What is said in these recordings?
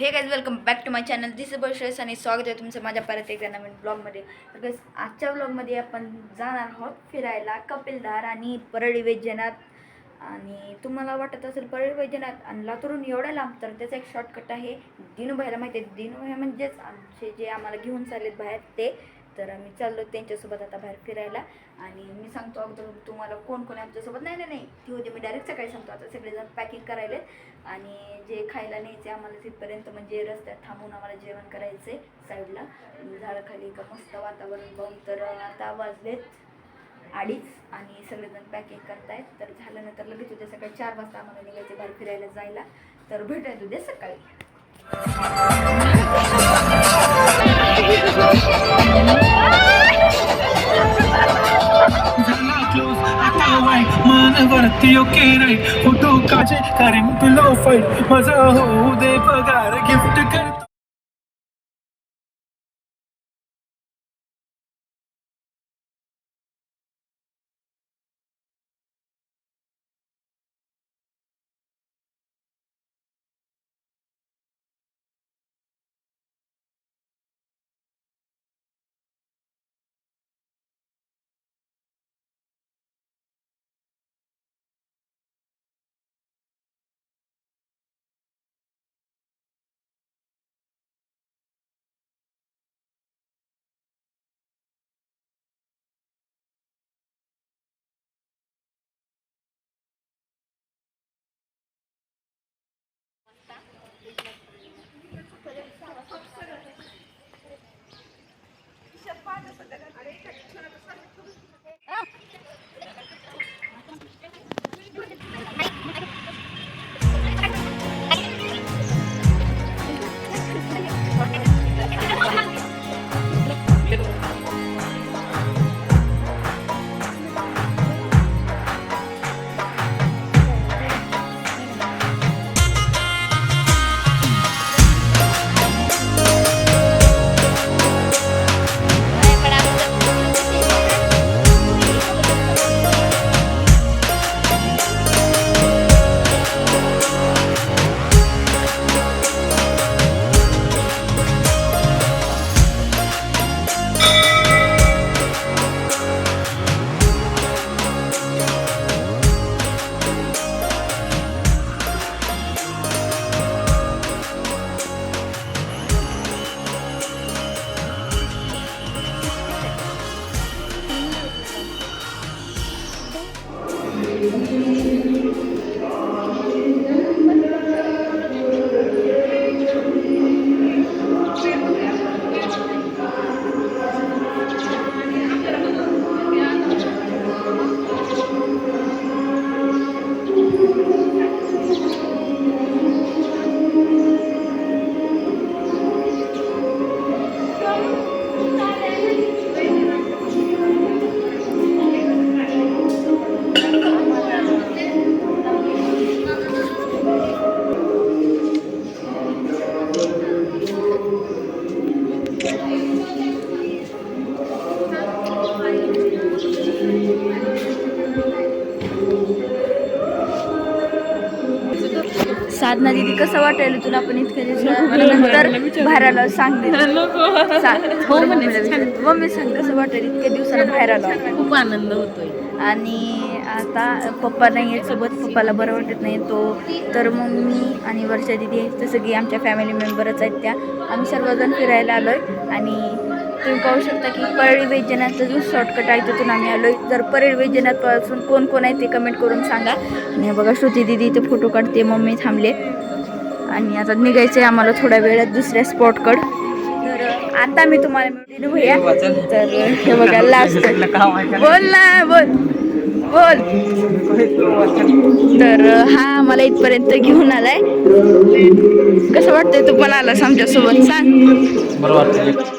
Hey guys welcome back to my channel this बर्षेस आणि स्वागत आहे तुमचं माझ्या परत एकदा नवीन ब्लॉगमध्ये तर guys, आजच्या ब्लॉगमध्ये आपण जाणार आहोत फिरायला कपिलधार आणि परळी वैद्यनाथ. आणि तुम्हाला वाटत असेल परळी वैद्यनाथ आणि लातूरून एवढ्या लांब तर त्याचा एक शॉर्टकट आहे. दिनूभाईला माहिती आहे. दिनूभाई म्हणजेच आमचे जे आम्हाला घेऊन चाललेत बाहेर ते तर आम्ही चाललो त्यांच्यासोबत आता बाहेर फिरायला. आणि मी सांगतो अगोदर तुम्हाला कोण कोण आमच्यासोबत. नाही नाही नाही. ती होते मी डायरेक्ट सकाळी सांगतो. आता सगळेजण पॅकिंग करायले. आणि जे खायला न्यायचे आम्हाला तिथपर्यंत म्हणजे रस्त्यात थांबून आम्हाला जेवण करायचे साईडला. झाडाखाली का मस्त वातावरण पाहून तर आता वाजलेत अडीच आणि सगळेजण पॅकिंग करतायत. तर झाल्यानंतर लगेच उद्या सकाळी चार वाजता आम्हाला निघायचे बाहेर फिरायला जायला. तर भेटायचं उद्या सकाळी. ती ओके राईट फोटो काचे कारण तुला फाईट माझा होऊ दे पगार गिफ्ट कर. साधना दिदी कसं वाटायला तुला आपण इतक्या दिवसानंतर बाहेर आलो सांगते. सांग. हो मम्मी सांग कसं वाटेल इतक्या दिवसानं बाहेर आलो खूप आनंद होतोय. आणि आता पप्पा नाही आहेत सोबत पप्पाला बरं वाटत नाही. तो तर मग मी आणि वर्षा दिदी तर सगळी आमच्या फॅमिली मेंबरच आहेत त्या. आम्ही सर्वजण फिरायला आलो आहे आणि तुम्ही पाहू शकता की परळी वैजनाथचा जो शॉर्टकट आहे तिथून आम्ही आलो आहे तर परळी वैजनाथपासून कोण कोण आहे ते कमेंट करून सांगा. आणि बघा श्रुती दिदी इथे फोटो काढते मम्मी थांबले. आणि आता निघायचं आहे आम्हाला थोड्या वेळात दुसऱ्या स्पॉटकडं तर आता मी तुम्हाला मिळते भैया तर हे बघा लास्ट बोल ना बोल. बोल. तर हा मला इथपर्यंत घेऊन आलाय. कसं वाटतंय तू पण आलास आमच्यासोबत? सांग.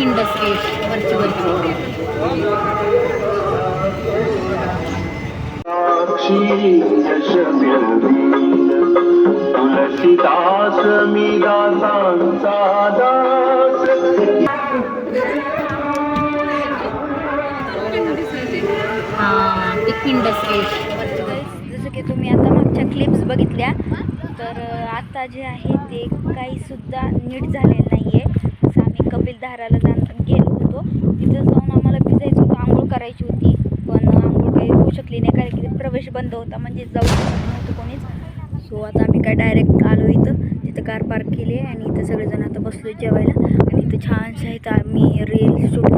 असते वरची वरची. मी दासांचा हा जसं की तुम्ही आता मागच्या क्लिप्स बघितल्या तर आता जे आहे ते काहीसुद्धा नीट झालेलं नाही आहे कपिलधाराला जाण गेलो होतो. तिथं जाऊन आम्हाला भिजायचं होतं आंघोळ करायची होती. पण आंघोळ काही होऊ शकली नाही कारण की प्रवेश बंद होता म्हणजे जाऊ शकत नव्हतं कोणीच. सो आता आम्ही काय डायरेक्ट आलो इथं. तिथं कार पार्क केली आहे आणि इथं सगळेजण आता बसलो जेवायला. आणि इथं छानशा इथं आम्ही रील शूट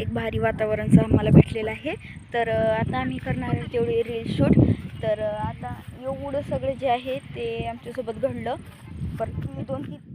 एक भारी वातावरणचं आम्हाला भेटलेलं आहे. तर आता आम्ही करणार आहे तेवढी रील शूट तर आता एवढं सगळं जे आहे ते आमच्यासोबत घडलं. परत तुम्ही दोन तीन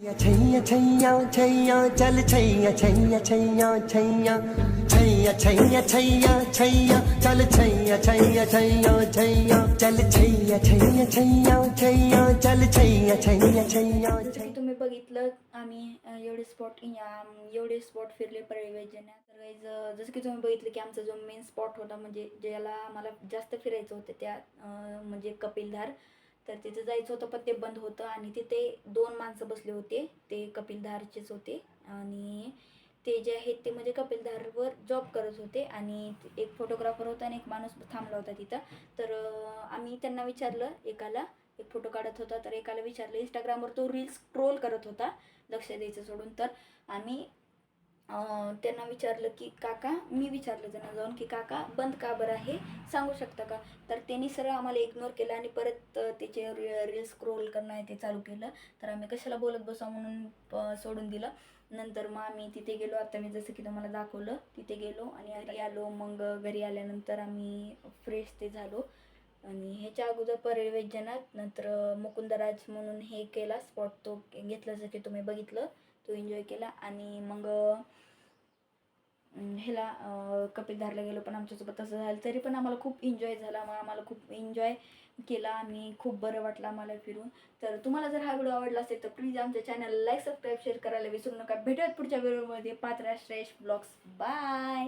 छैया छैया छैया चल छैया छैया छैया छैया छैया छैया छैया छैया चल छैया छैया छैया छैया चल छैया छैया छैया छैया चल छैया छैया छैया जसं की तुम्ही बघितलं आम्ही एवढे स्पॉट एवढे स्पॉट फिरले परिवेजना तर जसं की तुम्ही बघितलं की आमचा जो मेन स्पॉट होता म्हणजे ज्याला आम्हाला जास्त फिरायचं होतं त्या म्हणजे कपिलधार तर तिथे जायचं होतं पण ते बंद होतं आणि तिथे दोन माणसं बसले होते. ते कपिलधारचेच होते आणि ते जे आहेत ते म्हणजे कपिलधारवर जॉब करत होते आणि एक फोटोग्राफर होता आणि एक माणूस थांबला होता तिथं. तर आम्ही त्यांना विचारलं एकाला एक फोटो काढत होता. तर एकाला विचारलं इंस्टाग्रामवर तो रील्स ट्रोल करत होता लक्ष द्यायचं सोडून. तर आम्ही त्यांना विचारलं की काका मी विचारलं त्यांना जाऊन की काका बंद का बरं आहे? सांगू शकता का? तर त्यांनी सरळ आम्हाला इग्नोर केलं आणि परत त्याचे त्याचे रील स्क्रोल करणं आहे ते चालू केलं. तर आम्ही कशाला बोलत बसा म्हणून सोडून दिलं. नंतर मग आम्ही तिथे गेलो. आता मी जसं की तुम्हाला दाखवलं तिथे गेलो आणि आलो. मग घरी आल्यानंतर आम्ही फ्रेश ते झालो. आणि ह्याच्या अगोदर परिवेजनात नंतर मुकुंदराज म्हणून हे केला स्पॉट तो घेतला जसं की तुम्ही बघितलं. तो एन्जॉय केला आणि मग ह्याला कपिल धारला गेलो पण आमच्यासोबत तसं झालं. तरी पण आम्हाला खूप एन्जॉय झाला. मग आम्हाला खूप एन्जॉय केला आणि खूप बरं वाटलं आम्हाला फिरून. तर तुम्हाला जर हा व्हिडिओ आवडला असेल तर प्लीज आमच्या चॅनलला लाईक सबस्क्राईब शेअर करायला विसरू नका. भेटूयात पुढच्या व्हिडिओमध्ये पात्रा श्रेष्ठ ब्लॉग्स बाय